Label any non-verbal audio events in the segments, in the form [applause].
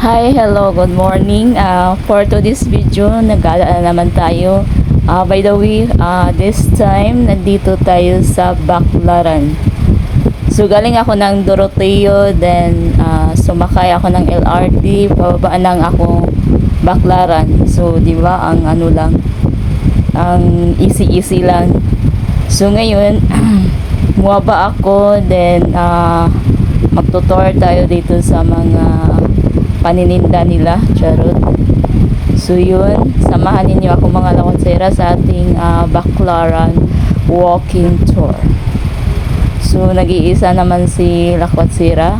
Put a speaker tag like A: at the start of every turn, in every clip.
A: Hi, hello, good morning. Uh, for today's video, nagala na naman tayo. Uh, by the way, uh, this time, nandito tayo sa Baclaran. So, galing ako ng Doroteo, then uh, sumakay ako ng LRT, pababa ng ako Baclaran. So, di ba, ang ano lang, ang easy-easy lang. So, ngayon, [clears throat] muwaba ako, then uh, magtutor tayo dito sa mga panininda nila, charot. So yun, samahan ninyo ako mga lakonsera sa ating ah, Baclaran walking tour. So nag-iisa naman si Lakwensera.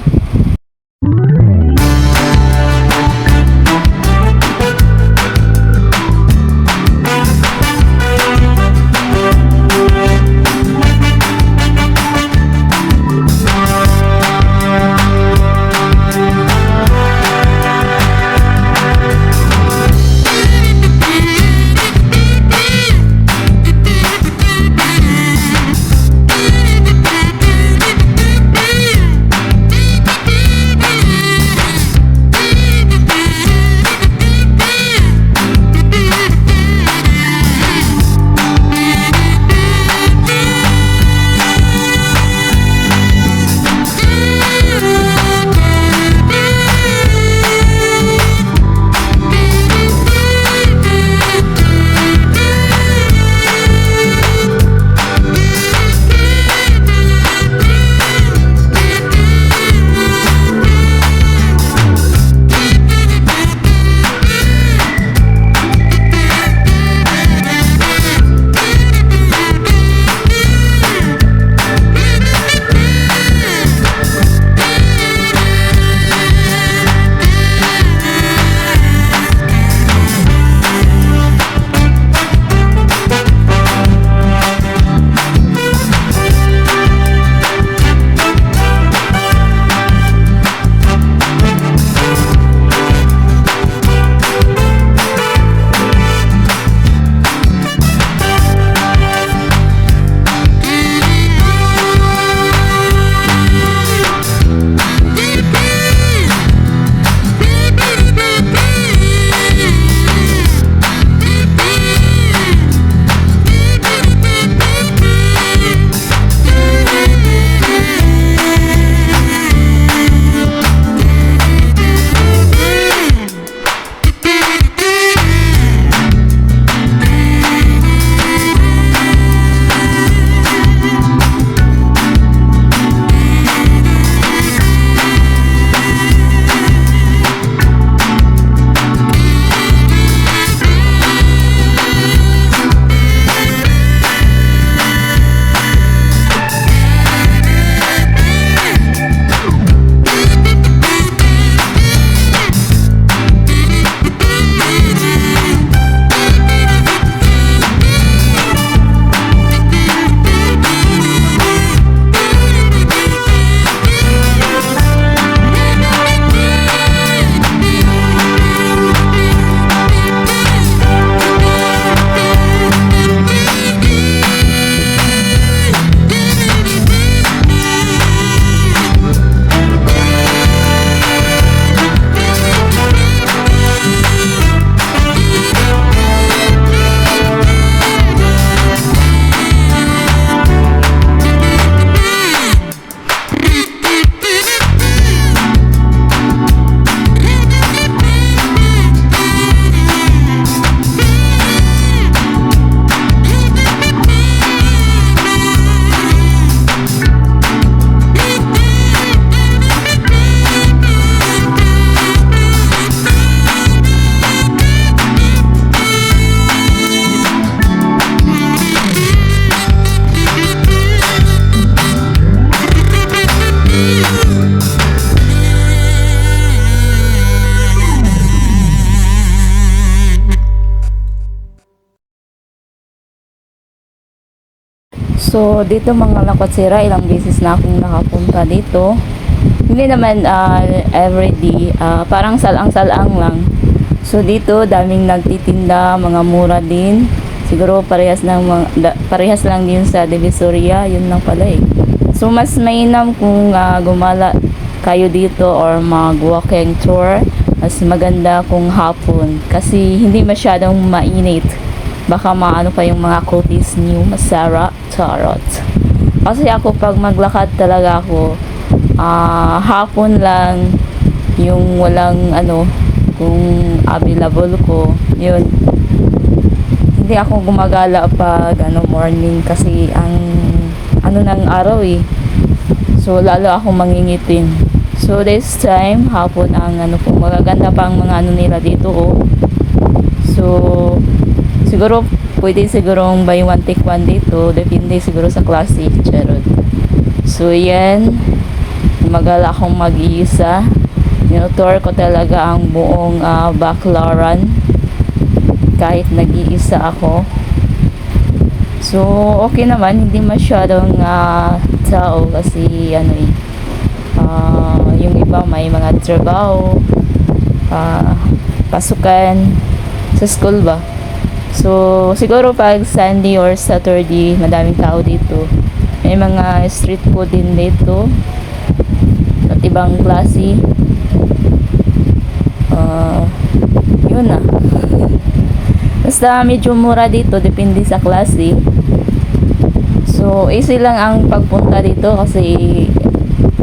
A: So, dito mga lakotsira, ilang beses na akong nakapunta dito. Hindi naman ah, everyday, ah, parang salang-salang lang. So, dito, daming nagtitinda, mga mura din. Siguro parehas, ng, mga, parehas lang din sa Divisoria, yun lang pala eh. So, mas mainam kung ah, gumala kayo dito or mag walking tour, mas maganda kung hapon kasi hindi masyadong mainit. Baka maano pa yung mga kutis niyo, masara, charot. Kasi ako pag maglakad talaga ako, ah hapon lang yung walang ano, kung available ko, yun. Hindi ako gumagala pag ano morning kasi ang ano ng araw eh. So lalo ako mangingitin. So this time hapon ang ano po magaganda pa ang mga ano nila dito oh. So siguro pwede siguro buy one take one dito depende siguro sa klase charot. So yan magala akong mag-iisa. Tinutour ko talaga ang buong ah, Baclaran kahit nag-iisa ako. So, okay naman. Hindi masyadong ah, tao kasi ano eh. ah, yung iba may mga trabaho, ah, pasukan sa school ba. So, siguro pag Sunday or Saturday, madaming tao dito. May mga street food din dito. At ibang klase. Ah, yun na. Basta medyo mura dito, depende sa klase. So, easy lang ang pagpunta dito kasi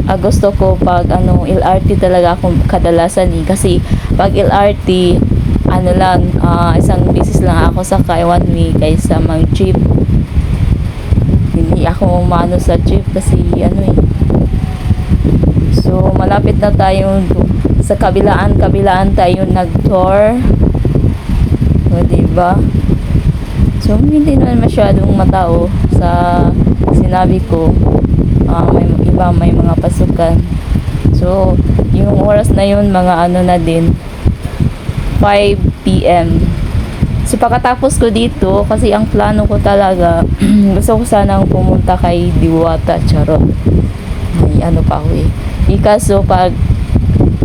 A: ah, gusto ko pag ano, LRT talaga ako kadalasan eh. Kasi pag LRT, ano lang, ah, isang beses lang ako sakay one way kaysa mag jeep. Hindi ako umano sa jeep kasi ano eh. So, malapit na tayo sa kabilaan, kabilaan tayo nag-tour. O, diba? So, hindi naman masyadong matao sa sinabi ko. Ah, may iba, may mga pasukan. So, yung oras na yun, mga ano na din, 5 p.m. So, pagkatapos ko dito, kasi ang plano ko talaga, [clears throat] gusto ko sanang pumunta kay Diwata, charot. May ano pa ako eh. Di kaso pag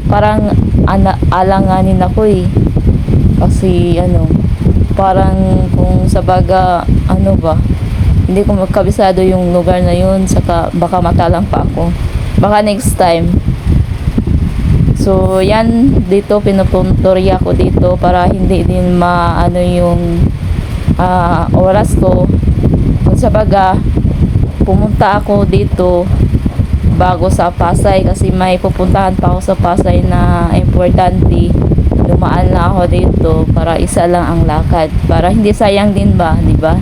A: parang ana, alanganin ako eh. Kasi ano, parang kung sa baga, ano ba, hindi ko magkabisado yung lugar na yun, saka baka matalang pa ako. Baka next time. So, yan, dito pinupuntorya ko dito para hindi din maano yung ah, oras ko. Kung sa baga, pumunta ako dito bago sa Pasay kasi may pupuntahan pa ako sa Pasay na importante. Dumaan na ako dito para isa lang ang lakad. Para hindi sayang din ba di ba?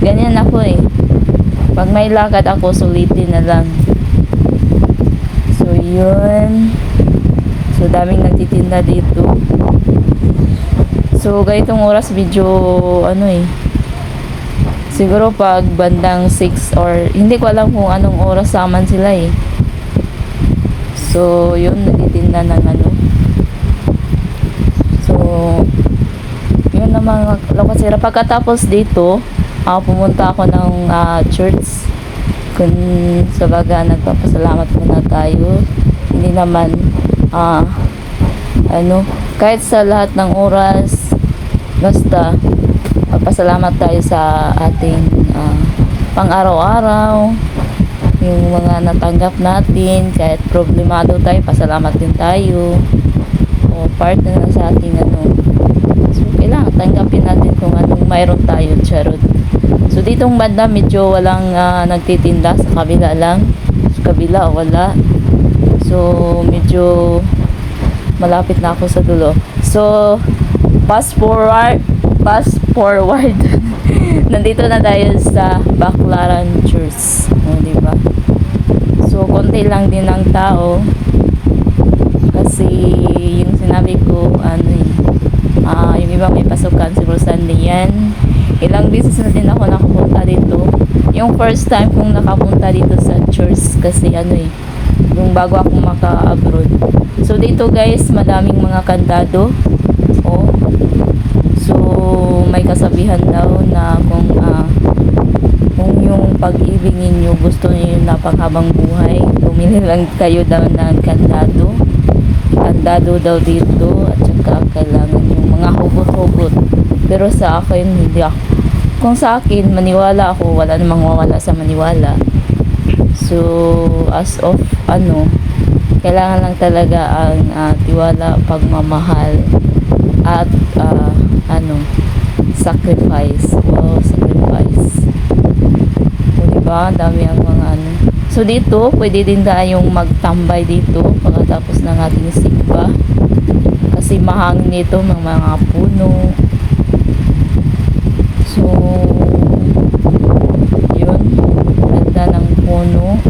A: Ganyan ako eh. Pag may lakad ako sulitin na lang. So yun so daming nagtitinda dito so ganitong oras video ano eh Siguro pag bandang 6 or hindi ko alam kung anong oras saman sila eh. So, yun, nagtitinda ng ano. So, yun na mga lokasira. Pagkatapos dito, ah, pumunta ako ng ah, church. Kung sa baga, nagpapasalamat muna tayo. Hindi naman, ah, ano, kahit sa lahat ng oras, basta, magpasalamat tayo sa ating ah, pang-araw-araw yung mga natanggap natin kahit problemado tayo pasalamat din tayo o part na sa ating ano. So kailangan tanggapin natin kung anong mayroon tayo charot so ditong banda medyo walang ah, nagtitinda sa kabila lang. Sa kabila wala so medyo malapit na ako sa dulo. So fast forward fast forward. [laughs] Nandito na tayo sa Baclaran Church. O di ba? So konti lang din ang tao. Kasi yung sinabi ko ano eh ah, yung iba may pasukan siguro Sunday yan. Ilang beses na din ako nakapunta dito. Yung first time kong nakapunta dito sa church kasi ano eh yung bago ako maka-abroad so dito guys madaming mga kantado oh So, may kasabihan daw na kung ah, kung yung pag-ibig ninyo gusto niyo na panghabang buhay, bumili lang kayo daw ng kandado. Kandado daw dito at saka kailangan yung mga hugot-hugot. Pero sa akin, hindi ako. Kung sa akin, maniwala ako, wala namang mawala sa maniwala. So, as of, ano, Kailangan lang talaga ang ah, tiwala, pagmamahal, at ah, ano, sacrifice. Wow, sacrifice. O, diba? Dami ang mga ano. So, dito, pwede din tayong magtambay dito pagkatapos ng ating sigba. Kasi mahangin nito ng mga puno. So, yun. Ganda ng puno.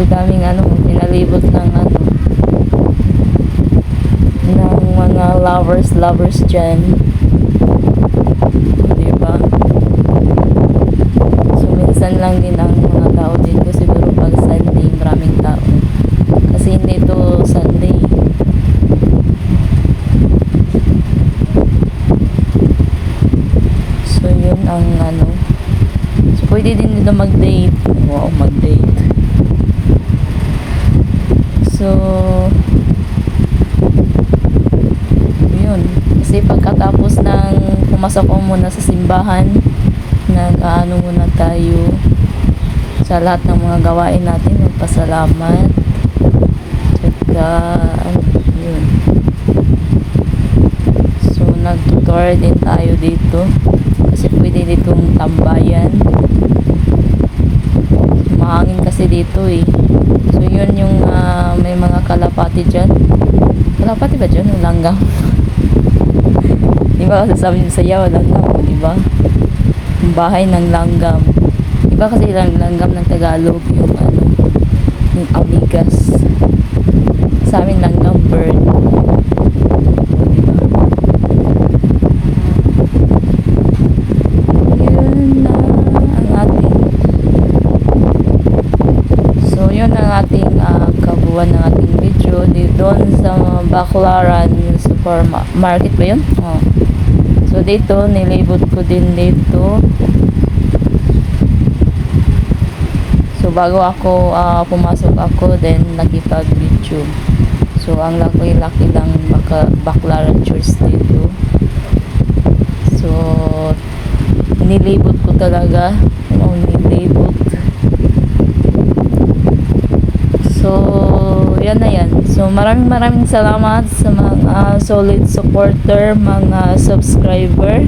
A: So, daming ano, pinalibot ng ano, ng mga lovers, lovers dyan. Diba? So, minsan lang din ang mga tao dito. Siguro pag Sunday, maraming tao. Kasi hindi ito Sunday. So, yun ang ano. So, pwede din dito mag-date. Wow, mag-date. So, yun. Kasi pagkatapos ng pumasok ko muna sa simbahan, nag-ano muna tayo sa lahat ng mga gawain natin. Magpasalamat. Tsaka, ano, yun. So, nag-tour din tayo dito. Kasi pwede ditong tambayan. Mahangin kasi dito eh. So, yun yung ah, may mga kalapati dyan. Kalapati ba dyan? Yung langgam. Di ba kasi sabi nyo saya, langgam, o, di ba? Yung bahay ng langgam. Di ba kasi lang langgam ng Tagalog yung ano, yung amigas. Sa amin langgam bird. O, di ba? Yun na ang ating So, yun ang ating ah, kabuuan ng ating video. Di doon sa Baclaran Supermarket ba yun? Oh. So, dito, nilibot ko din dito. So, bago ako ah, pumasok ako, then nakipag-video. So, ang laki-laki lang maka Baclaran Church dito. So, nilibot ko talaga. Oh, nilibot. So, yan na yan. So, maraming maraming salamat sa mga solid supporter, mga subscriber.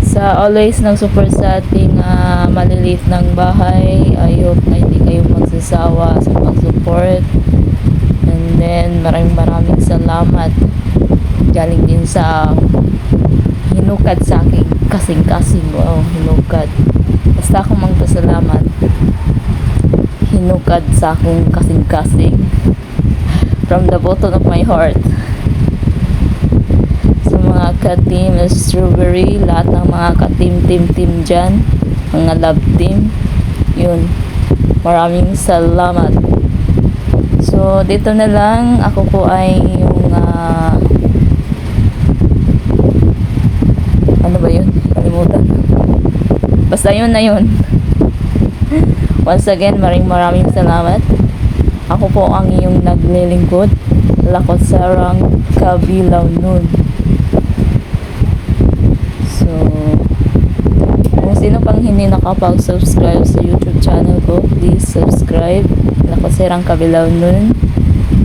A: Sa always nang support sa ating ah, maliliit ng bahay. I hope na hindi kayo magsasawa sa pag-support. And then, maraming maraming salamat. Galing din sa hinukad sa akin kasing-kasing. Wow, hinukad. Basta akong magpasalamat hinukad sa akong kasing-kasing from the bottom of my heart. Sa mga ka-team strawberry lahat ng mga ka-team-team-team dyan mga love team yun. Maraming salamat. So dito na lang. Ako po ay yung ah, ano ba yun? Kalimutan. Basta yun na yun Once again, maring maraming salamat. Ako po ang iyong naglilingkod. Lakot sarang kabilaw nun. So, kung sino pang hindi nakapag-subscribe sa YouTube channel ko, please subscribe. Lakot sarang kabilaw nun.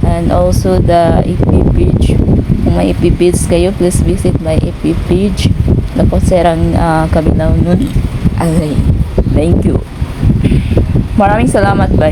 A: And also the EP page. Kung may EP page kayo, please visit my EP page. Lakot sarang ah, kabilaw nun. Alay. Thank you. Maraming salamat, bye.